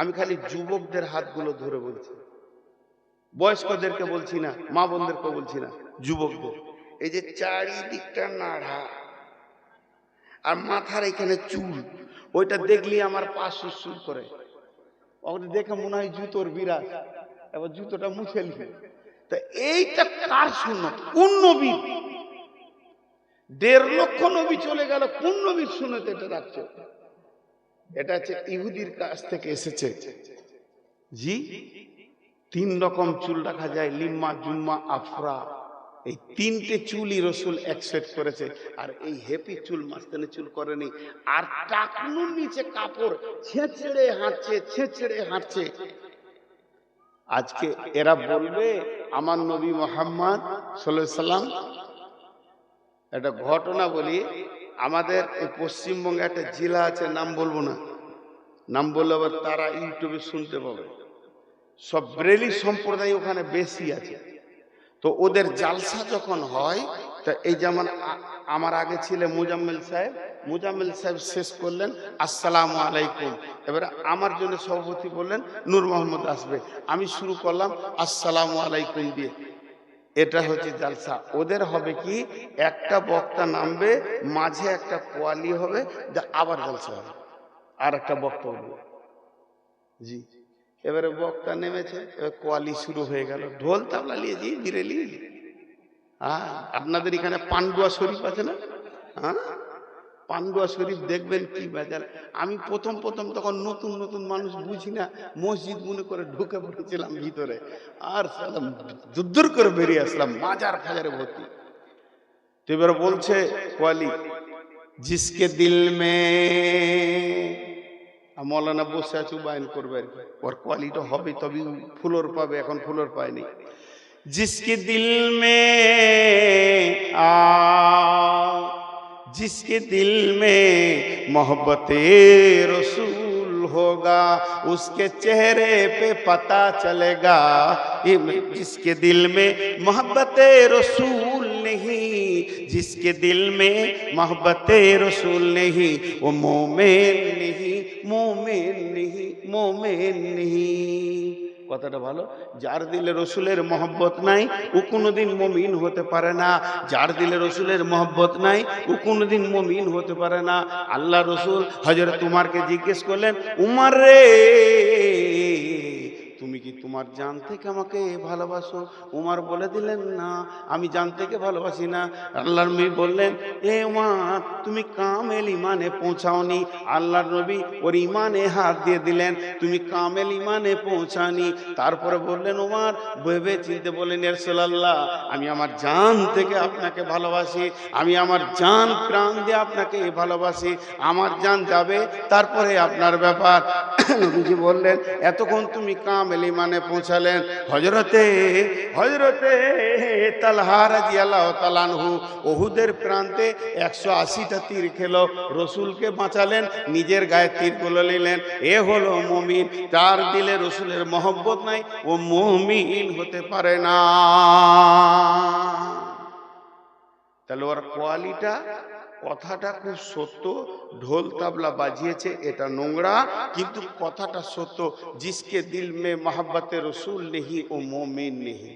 আমি খালি যুবকদের হাতগুলো ধরে বলছি। বয়স্কদেরকে বলছি না, মা বোনদেরকে বলছি না, যুবকদের। এই যে চারিদিকটা নাড়া আর মাথার এখানে চুল, ওইটা দেখলি আমার পা সুর করে। ওটা দেখে মনে হয় জুতোর বিরাট, এবার জুতোটা মুছে নিবে তা এইটা কার সুন্নত? কোন নবী? দেড় লক্ষ নবী চলে গেল, কোন নবীর সুন্নত এটা রাখছো? এটা হচ্ছে ইহুদির কাছ থেকে এসেছে। জি? তিন রকম চুল রাখা যায় লিম্মা জুম্মা আফরা। এই তিনটে চুলই রসুল একসেট করেছে। আর এই হেপি চুল মাঝখানে চুল করেনি। আর টাকনুর নিচে কাপড় ছেঁচড়ে হাঁটছে ছেঁচড়ে হাঁটছে। আজকে এরা বলবে আমার নবী মোহাম্মদ সাল্লাম একটা ঘটনা বলি। আমাদের এই পশ্চিমবঙ্গে একটা জেলা আছে, নাম বলব না। নাম বললে আবার তারা ইউটিউবে শুনতে পাবে। সব ব্রেলি সম্প্রদায় ওখানে বেশি আছে। তো ওদের জালসা যখন হয়, তা এই যেমন আমার আগে ছিল মুজাম্মেল সাহেব মুজাম্মেল সাহেব শেষ করলেন, আসসালামু আলাইকুম। এবারে আমার জন্য সভাপতি বললেন, নূর মোহাম্মদ আসবে। আমি শুরু করলাম, আসসালামু আলাইকুম দিয়ে। এটা হচ্ছে জালসা। ওদের হবে কি, একটা বক্তা নামবে, মাঝে একটা কোয়ালি হবে যা আবার জালসা হবে। আর একটা বক্তা উঠবে। জি। এবারে বক্তা নেমেছে, এবার কোয়ালি শুরু হয়ে গেল। ঢোল তাবলা নিয়ে জি নিয়ে হ্যাঁ আপনাদের এখানে পান্ডুয়া শরীফ আছে না? হ্যাঁ পান্ডুয়া শরীফ দেখবেন কি বাজার। আমি প্রথম প্রথম তখন নতুন নতুন মানুষ বুঝি না, মসজিদ মনে করে ঢুকে পড়েছিলাম ভিতরে। আর যুদ্ধর করে বেরিয়ে আসলাম, মাজার ফাজারে ভর্তি। এবার বলছে কোয়ালি, জিসকে দিল মে মৌলানা বসে আছে বায়ন করবে ওর কোয়ালিটা হবে তবে ফুলোর পাবে, এখন ফুলোর পায়নি। জিসকে দিল মে আ जिसके दिल में मोहब्बत रसूल होगा, उसके चेहरे पे पता चलेगा जिसके दिल में मोहब्बत रसूल नहीं, जिसके दिल में मोहब्बत रसूल नहीं, वो मोमेन नहीं मोमेन नहीं मोमेन नहीं। কথাটা ভালো? যার দিলে রসুলের মহব্বত নাই, ও কোনোদিন মমিন হতে পারে না। যার দিলে রসুলের মহব্বত নাই, ও কোনোদিন মমিন হতে পারে না। আল্লাহ রসুল হজরত উমারকে জিজ্ঞেস করলেন, উমার রে তোমার জান থেকে আমাকে ভালোবাসো। উমার বলে দিলেন, না, আমি জান থেকে ভালোবাসি না। আল্লাহর নবী বললেন, এ উমার, তুমি কামেল ইমানে পৌঁছাওনি। আল্লাহর নবী ওর ইমানে হাত দিয়ে দিলেন, তুমি কামেল ইমানে পৌঁছানি। তারপরে বললেন, উমার, ভেবে চিনতে বললেন আল্লাহ আমি আমার জান থেকে আপনাকে ভালোবাসি। আমি আমার জান প্রাণ দিয়ে আপনাকে ভালোবাসি। আমার জান যাবে, তারপরে আপনার ব্যাপার। বললেন, এতক্ষণ তুমি কামেল ইমানে পৌঁছালেন হজরতে হজরতে তালহারাজি আল্লাহ তালানহু ওহুদের প্রান্তে একশো আশিটা তীর খেল। রসুলকে বাঁচালেন, নিজের গায়ে তীর তীরগুলো নিলেন। এ হলো মমিন, তার দিলে রসুলের মহব্বত নাই, ও মমিন হতে পারে না। তাহলে ওর কোয়ালিটা কথাটা খুব সত্য, ঢোল তাবলা বাজিয়েছে, এটা নোংরা, কিন্তু কথাটা সত্য, জিসকে দিল মে মোহাব্বতে রসুল নেহি ও মোমিন নেহি।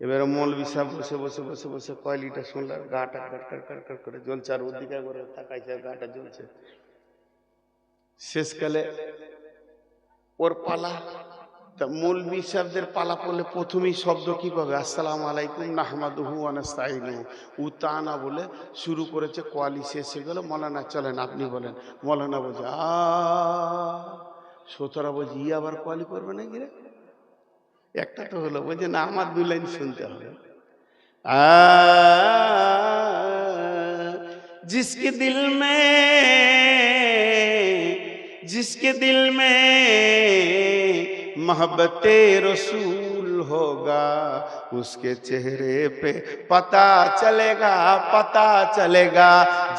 এবারে মৌলবি সাহেব বসে বসে বসে বসে কয়লিটা শুনলাম, গাটা কাট কাট করে জ্বলছে, আর ওদিকে করে তাকাইছে, গাটা জ্বলছে। শেষকালে ওর পালা তা মূল সাহেবদের পালা পড়লে প্রথমেই শব্দ কী পাবে? আসসালাম আলাইকুম উ তা না বলে শুরু করেছে, কোয়ালি শেষ হয়ে গেল। মলানা চলেন, আপনি বলেন। মলানা বলছে, আ বলছে, ই আবার কোয়ালি করবে না কি রে? একটা তো হলো, বলছে, না, আমার দু লাইন শুনতে হবে। আ, জিসকে দিল মে, জিসকে দিল মে मोहब्बत रसूल। होगा उसके चेहरे पे पता चलेगा पता चलेगा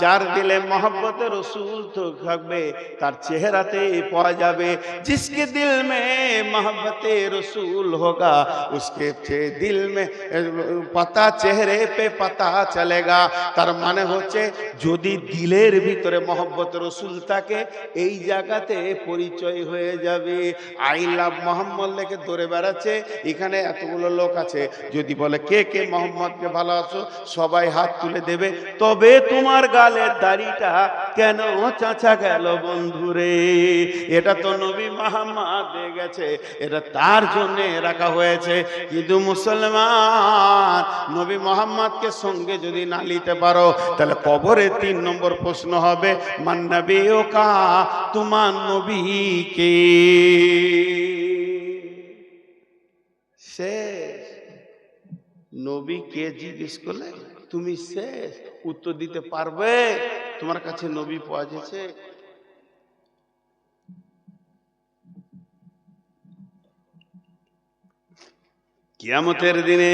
যার দিলে मोहब्बत रसूल तो থাকবে তার চেহারাতেই পাওয়া যাবে जिसके दिल में मोहब्बत रसूल होगा उसके चे- दिल में अ, पता চেহারে पे पता चलेगा তার মানে হচ্ছে যদি দিলের ভিতরে মোহব্বত রসুল থাকে এই জায়গাতে পরিচয় হয়ে যাবে আই লাভ মোহাম্মদ লেখে ধরে বেড়াচ্ছে এখানে এতগুলো লোক আছে, যদি বলে, কে কে মোহাম্মদকে ভালোবাসো? সবাই হাত তুলে দেবে। তবে তোমার গালের দাড়িটা কেন চাচা গেল বন্ধুরে? এটা তো নবী মোহাম্মদ দিয়ে গেছে, এটা তার জন্য রাখা হয়েছে। কিন্তু মুসলমান, নবী মোহাম্মদকে সঙ্গে যদি না নিতে পারো, তাহলে কবরে তিন নম্বর প্রশ্ন হবে মান্নাবে ও কা, তোমার নবীকে শেষ। নবী কে জিজ্ঞেস করলে তুমি শেষ? উত্তর দিতে পারবে? তোমার কাছে নবী পাওয়া গেছে? কিয়ামতের দিনে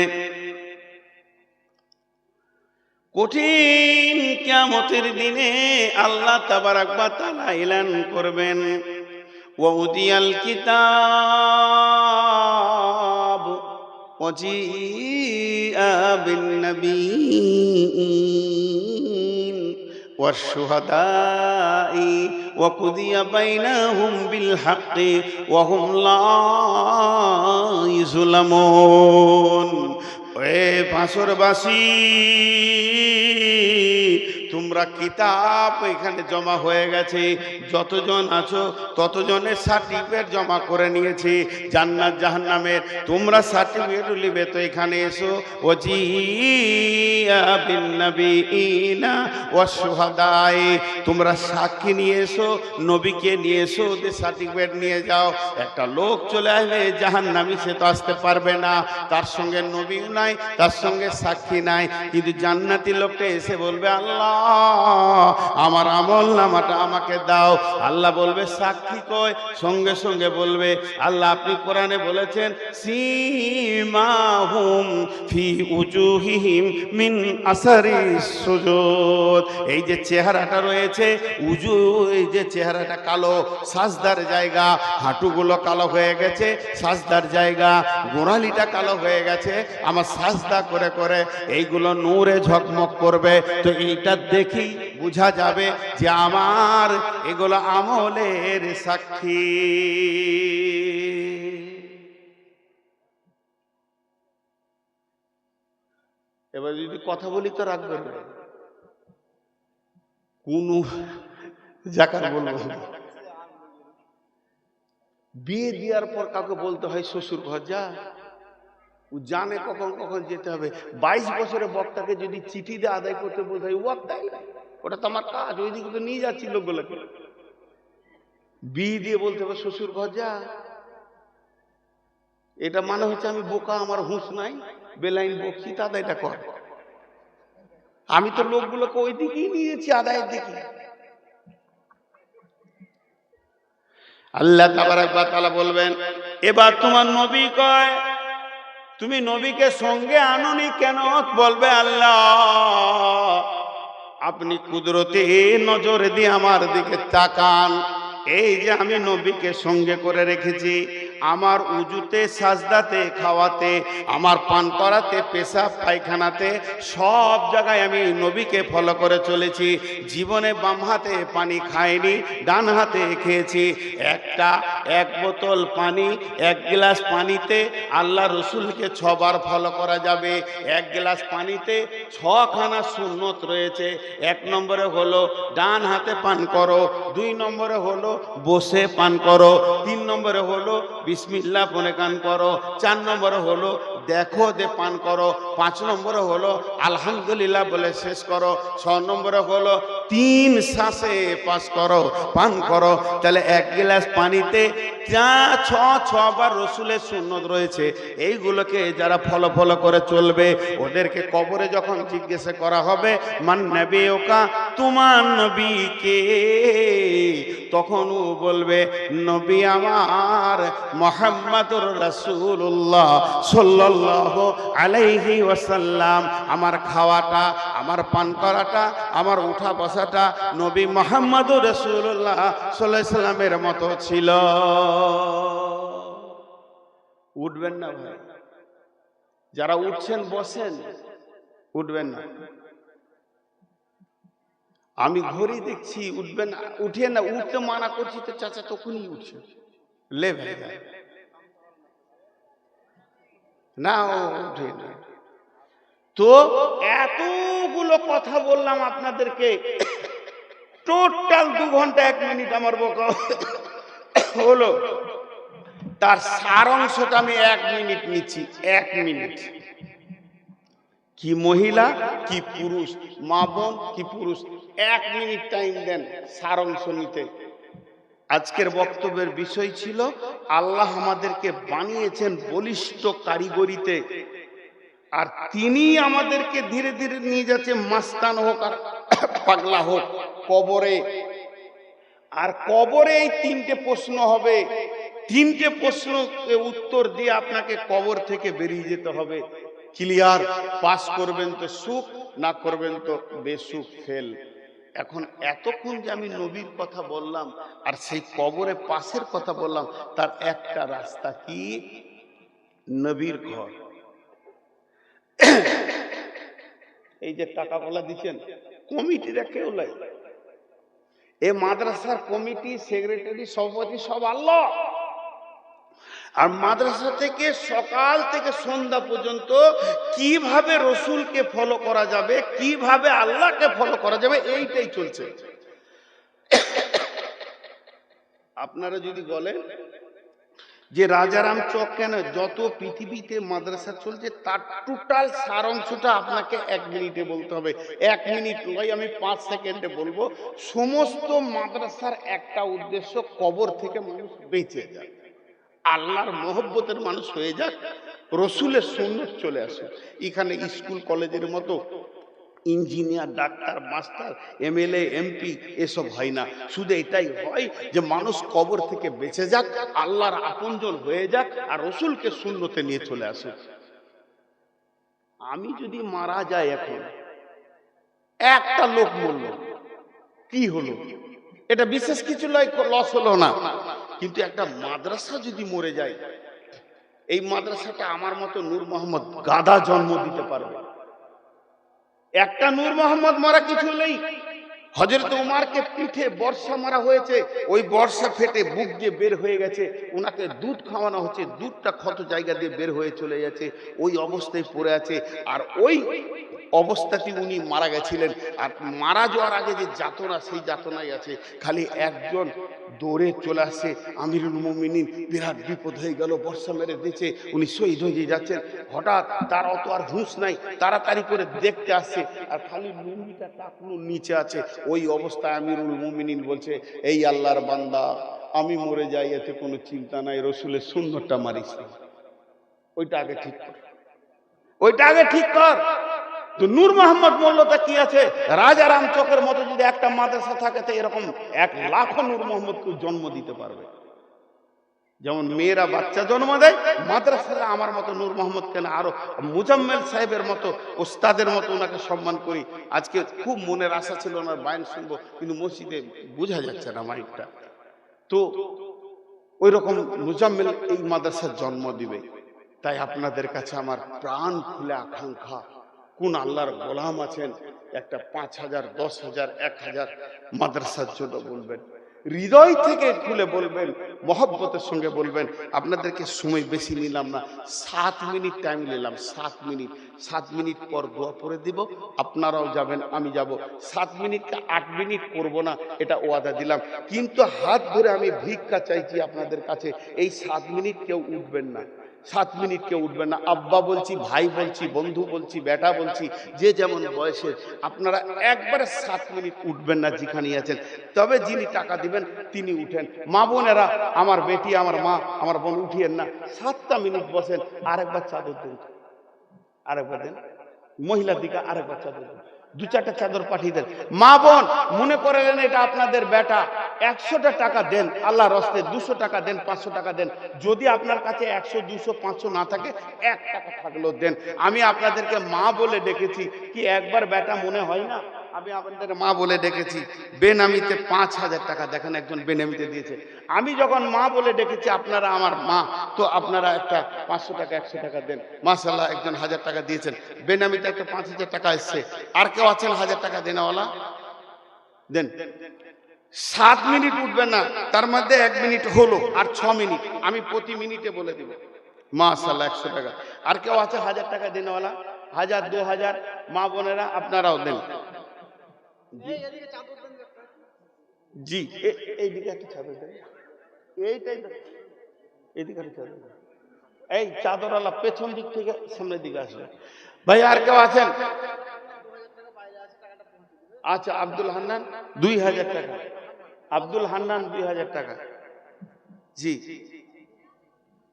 কঠিন কিয়ামতের দিনে আল্লাহ তাবারাক ওয়া তাআলা এলান করবেন। ওয়াউদিয়াল কিতাব। وجيء بالنبيين والشهداء وقضي بينهم بالحق وهم لا يظلمون اے پاسور باسی তোমরা কিতাব এখানে জমা হয়ে গেছে। যতজন আছো, ততজনের সার্টিফিকেট জমা করে নিয়েছি। জান্নাত জাহান্নামের তোমরা সার্টিফিকেট নিবে তো এখানে এসো। ও জি বিন নবীনা ওয়া শুহাদাই তোমরা সাক্ষী নিয়ে এসো, নবীকে নিয়ে এসো, ওদের সার্টিফিকেট নিয়ে যাও। একটা লোক চলে আসবে জাহান্নামী, সে তো আসতে পারবে না। তার সঙ্গে নবী নাই, তার সঙ্গে সাক্ষী নাই। কিন্তু জান্নাতি লোকটা এসে বলবে, আল্লাহ আমার আমল নামাটা আমাকে দাও। আল্লাহ বলবে, সাক্ষী কয় সঙ্গে সঙ্গে বলবে, আল্লাহ আপনি কোরআনে বলেছেন, সীমাহুম ফি উজুহিহিম মিন আসারি সুজুদ। এই যে চেহারাটা রয়েছে, উজু, এই যে চেহারাটা কালো, সাজদার জায়গা, হাঁটুগুলো কালো হয়ে গেছে, সাজদার জায়গা, গোড়ালিটা কালো হয়ে গেছে, আমার সাজদা করে করে এইগুলো নূরে ঝকমক করবে। তো এইটা দেখি বোঝা যাবে যে আমার এগুলো আমলের সাক্ষী। এবার যদি কথা বলি তো রাখবে না কোন জাকার বলব। বিয়ে দেওয়ার পর কাউকে বলতে হয় শ্বশুর ঘর যা। জানে কখন কখন যেতে হবে। বাইশ বছরের বক্তাকে যদি চিঠি দিয়ে আদায় করতে বলতে হয় ওয়াক্তাই ওটা তো আমার কাজ, ওইদিকে তো নিয়ে যাচ্ছি লোকগুলোকে। বিয়ে দিয়ে বলতে হবে, শ্বশুর ঘর যা। এটা মানে হচ্ছে আমি বোকা, আমার হুঁশ নাই, বেলাইন বকছি তা আদায়টা কর। আমি তো লোকগুলোকে ওই দিকেই নিয়েছি আদায়ের দিকে। আল্লাহ তালা বলবেন, এবার তোমার নবী কয় তুমি নবীকে সঙ্গে আনুনি কেন? বলবে আল্লাহ, আপনি কুদরতি নজর দিয়ে আমার দিকে তাকান। এই যে আমি নবীকে সঙ্গে করে রেখেছি আমার উজুতে, সাজদাতে, খাওয়াতে, আমার পান করাতে, পেশাব, পায়খানাতে, সব জায়গায় আমি নবীকে ফলো করে চলেছি। জীবনে বাম হাতে পানি খাইনি, ডান হাতে খেয়েছি। একটা, এক বোতল পানি, এক গ্লাস পানিতে আল্লাহ রসুলকে ছবার ফলো করা যাবে। এক গ্লাস পানিতে ছখানা সুন্নত রয়েছে। এক নম্বরে হলো ডান হাতে পান করো, দুই নম্বরে হলো বসে পান করো, তিন নম্বরে হলো বিসমিল্লাহ ফোনে কান করো। চার নম্বর হলো দেখো দে পান করো। পাঁচ নম্বরে হলো, আলহামদুলিল্লাহ বলে শেষ করো। ছ নম্বরে হলো, তিন শ্বাসে পাস করো, পান করো। তাহলে এক গ্লাস পানিতে যা ছ, ছবার রসুলের সুন্নত রয়েছে, এইগুলোকে যারা ফলো ফলো করে চলবে, ওদেরকে কবরে যখন জিজ্ঞাসা করা হবে, মান নবী ওকা, তোমার নবীকে তখন ও বলবে, নবী আমার মোহাম্মদুর রাসূলুল্লাহ সাল্লাল্লাহু আলাইহি ওয়াসাল্লাম, আমার খাওয়াটা, আমার পান করাটা, আমার উঠা বসাটা নবী মোহাম্মদুর রাসূলুল্লাহ সাল্লাল্লাহু আলাইহি সাল্লামের মতো ছিল। উঠবেন না ভাই। যারা উঠছেন, বসেন, উঠবেন না। আমি ঘড়ি দেখছি, উঠবেন উঠে না, উঠতে মানা করছি, তো চাচা তখনই উঠছে। লে ভাই ভাই। না তো এতগুলো কথা বললাম আপনাদেরকে। টোটাল দু ঘণ্টা এক মিনিট আমার বকা হলো। তার সারাংশটা আমি এক মিনিট নিচ্ছি, এক মিনিট। কি মহিলা, কি পুরুষ, মা বোন, কি পুরুষ, এক মিনিট টাইম দেন সারাংশ নিতে। আজকের বক্তব্যের বিষয় ছিল, আল্লাহ আমাদেরকে বানিয়েছেন বলিষ্ঠ কারিগরিতে। আর তিনি আমাদেরকে ধীরে ধীরে নিয়ে যাচ্ছে মাস্তান হোক আর পাগলা হোক, কবরে। আর কবরে এই তিনটে প্রশ্ন হবে। তিনটে প্রশ্ন উত্তর দিয়ে আপনাকে কবর থেকে বেরিয়ে যেতে হবে। ক্লিয়ার? পাস করবেন তো সুখ, না করবেন তো বেসুখ ফেল। এখন এতক্ষণ যে আমি নবীর কথা বললাম আর সেই কবরে পাশের কথা বললাম, তার একটা রাস্তা কি? নবীর ঘর। এই যে টাকাগুলা দিচ্ছেন, কমিটিরা কেউ লাগে এ মাদ্রাসার কমিটি, সেক্রেটারি, সভাপতি সব আল্লাহ। আর মাদ্রাসা থেকে সকাল থেকে সন্ধ্যা পর্যন্ত কীভাবে রসুলকে ফলো করা যাবে, কীভাবে আল্লাহকে ফলো করা যাবে, এইটাই চলছে। আপনারা যদি বলেন যে রাজারাম চক কেন, যত পৃথিবীতে মাদ্রাসা চলছে, তার টোটাল সারাংশটা আপনাকে এক মিনিটে বলতে হবে। এক মিনিট নয়, আমি পাঁচ সেকেন্ডে বলব। সমস্ত মাদ্রাসার একটা উদ্দেশ্য, কবর থেকে মানুষ বেঁচে যায়। আল্লাহর মহব্বতের মানুষ হয়ে যাক, রসুলের সুন্নত চলে আসে এখানে স্কুল, কলেজের মতো engineer, doctor, master, MLA, MP এসব হয় না। শুধু এটাই হয় যে মানুষ কবর থেকে বেঁচে যাক, আল্লাহর আপনজন হয়ে যাক আর রসুলকে শূন্যতে নিয়ে চলে আসে আমি যদি মারা যাই এখন, একটা লোক মরল, কি হলো? এটা বিশেষ কিছু লস হলো না। কিন্তু একটা মাদ্রাসা যদি মরে যায়, এই মাদ্রাসাটা আমার মতো নূর মোহাম্মদ গাদা জন্ম দিতে পারবে। একটা নূর মোহাম্মদ মারা কিছু নেই। হজরত উমারকে পিঠে বর্ষা মারা হয়েছে, ওই বর্ষা ফেটে বুক দিয়ে বের হয়ে গেছে ওনাকে দুধ খাওয়ানো হচ্ছে, দুধটা ক্ষত জায়গা দিয়ে বের হয়ে চলে যাচ্ছে, ওই অবস্থায় পড়ে আছে, আর ওই অবস্থাতে উনি মারা গেছিলেন। আর মারা যাওয়ার আগে যে যাতনা, সেই যাতনাই আছে, খালি একজন দৌড়ে চলে আসছে আমিরুল মুমিনিন বিরাট বিপদ হয়ে গেল, বর্ষা মেরে দিয়েছে, উনি শহীদ হয়ে যাচ্ছেন। হঠাৎ তার অত আর হুঁশ নাই, তাড়াতাড়ি করে দেখতে আসছে আর খালি লুঙ্গিটা টাকলু নিচে আছে। ওই অবস্থায় আমিরুল মুমিনিন বলছে, এই আল্লাহর বান্দা, আমি মরে যাই, এতে কোনো চিন্তা নাই, রসুলের সুন্দরটা মারিস ওইটা আগে ঠিক কর। ওইটা আগে ঠিক কর। তো নূর মোহাম্মদ মোল্লতা কি আছে? রাজারাম চকের মতো যদি একটা মাদ্রাসা থাকে, তো এরকম এক লাখো নূর মোহাম্মদকে জন্ম দিতে পারবে। যেমন মেয়েরা বাচ্চা জন্ম দেয়, মাদ্রাসারা আমার মতো নূর মোহাম্মদ কেন? আরও মুজাম্মেল সাহেবের মতো, ওস্তাদের মতো ওনাকে সম্মান করি। আজকে খুব মনের আশা ছিল ওনার বায়ন শুনব, কিন্তু মসজিদে বোঝা যাচ্ছে না মাইকটা। তো ওই রকম মুজাম্মেল এই মাদ্রাসার জন্ম দিবে। তাই আপনাদের কাছে আমার প্রাণ খুলে আকাঙ্ক্ষা। কোন আল্লাহর গোলাম আছেন? একটা পাঁচ হাজার, দশ হাজার, এক হাজার মাদ্রাসার জন্য বলবেন। হৃদয় থেকে খুলে বলবেন, মহব্বতের সঙ্গে বলবেন, আপনাদেরকে সময় বেশি নিলাম না, সাত মিনিট টাইম নিলাম, সাত মিনিট। সাত মিনিট পর দোয়া পড়ে দিব, আপনারাও যাবেন, আমি যাব। সাত মিনিটকে আট মিনিট করব না, এটা ওয়াদা দিলাম। কিন্তু হাত ধরে আমি ভিক্ষা চাইছি আপনাদের কাছে, এই সাত মিনিট কেউ উঠবেন না। সাত মিনিট কেউ উঠবেন না। আব্বা বলছি, ভাই বলছি, বন্ধু বলছি, বেটা বলছি, যে যেমন বয়সের, আপনারা একবারে সাত মিনিট উঠবেন না যেখানে আছেন। তবে যিনি টাকা দিবেন, তিনি উঠেন। মা বোনেরা, আমার বেটি, আমার মা, আমার বোন, উঠিয়েন না। সাতটা মিনিট বসেন, আরেকবার চাদর দেন আরেকবার দেন। মহিলার দিকে আরেকবার চাদর দেন দু চারটা চাদর পাঠিয়ে দেন। মা বোন, মনে করেন এটা আপনাদের বেটা। একশোটা টাকা দেন, আল্লাহ রস্তে দুশো টাকা দেন, পাঁচশো টাকা দেন। যদি আপনার কাছে একশো, দুশো, পাঁচশো না থাকে এক টাকা থাকলেও দেন। আমি আপনাদেরকে মা বলে ডেকেছি, কি একবার বেটা মনে হয় না? আমি আপনাদের মা বলে ডেকেছি, বেনামিতে পাঁচ হাজার টাকা দেখেন একজন বেনামিতে দিয়েছে। আমি যখন মা বলে ডেকেছি, আপনারা আমার মা, তো আপনারা একটা পাঁচশো টাকা, একশো টাকা দেন। মাসাল্লাহ একজন হাজার টাকা দিয়েছেন। বেনামিতে একটা পাঁচ হাজার টাকা এসছে। আর কেউ আছেন হাজার টাকা দেনাওয়ালা? দেন। সাত মিনিট উঠবে না, তার মধ্যে এক মিনিট হলো আর ছ মিনিট। আমি প্রতি মিনিটে বলে দিব। মাসাল্লাহ একশো টাকা। আর কেউ আছে হাজার টাকা দেনেওয়ালা? হাজার দু হাজার মা বোনেরা, আপনারাও দেন। জি। জি এইদিকে একটা চাদর দেন এইটাই এইদিকে একটা চাদর। এই চাদরওয়ালা পেছন দিক থেকে সামনের দিকে আসবে। ভাই, আর কেউ আছেন? আচ্ছা আব্দুল হান্নান, দুই হাজার টাকা। আব্দুল হান্নান, দুই হাজার টাকা। জি।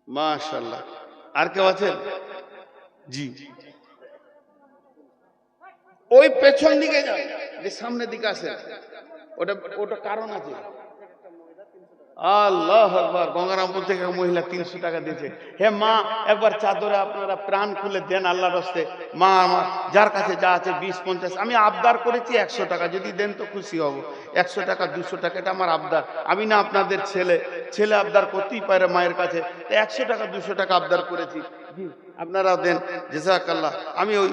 মাশাল্লাহ আর কেউ আছেন? জি। ওই পেছন দিকে যে। সামনের দিকে আসে। ওটা ওটা কারণ আছে। আল্লাহ গঙ্গারামপুর থেকে মহিলা তিনশো টাকা দিয়েছে। হে মা, একবার চাদরে আপনারা প্রাণ খুলে দেন আল্লাহর রস্তে মা আমার যার কাছে যা আছে বিশ, পঞ্চাশ, আমি আবদার করেছি একশো টাকা। যদি দেন তো খুশি হব। একশো টাকা, দুশো টাকা, এটা আমার আবদার। আমি না আপনাদের ছেলে। ছেলে আবদার করতেই পারে মায়ের কাছে। একশো টাকা, দুশো টাকা আবদার করেছি। আপনারাও দেন জেসাকাল্লাহ আমি ওই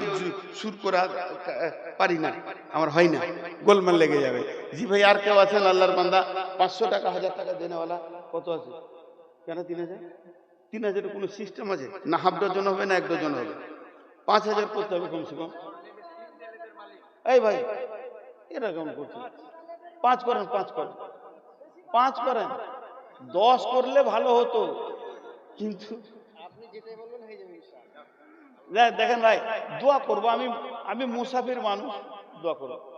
সুর করে পারি না, আমার হয় না, গোলমাল লেগে যাবে। জি ভাই, আর কেউ আছেন? আল্লাহর বান্দা, পাঁচশো টাকা, হাজার টাকা দেনেওয়ালা, কত আছে? কেন তিন হাজার? তিন হাজারের কোনো সিস্টেম আছে? না, হাফ ডজন হবে না, এক ডজন হবে। পাঁচ হাজার করতে হবে কমসে কম। এই ভাই, এরা কেমন করছে? পাঁচ করেন পাঁচ করেন। পাঁচ করেন। দশ করলে ভালো হতো। কিন্তু দেখ- দেখেন ভাই দোয়া করব। আমি আমি মুসাফির মানুষ দোয়া করব।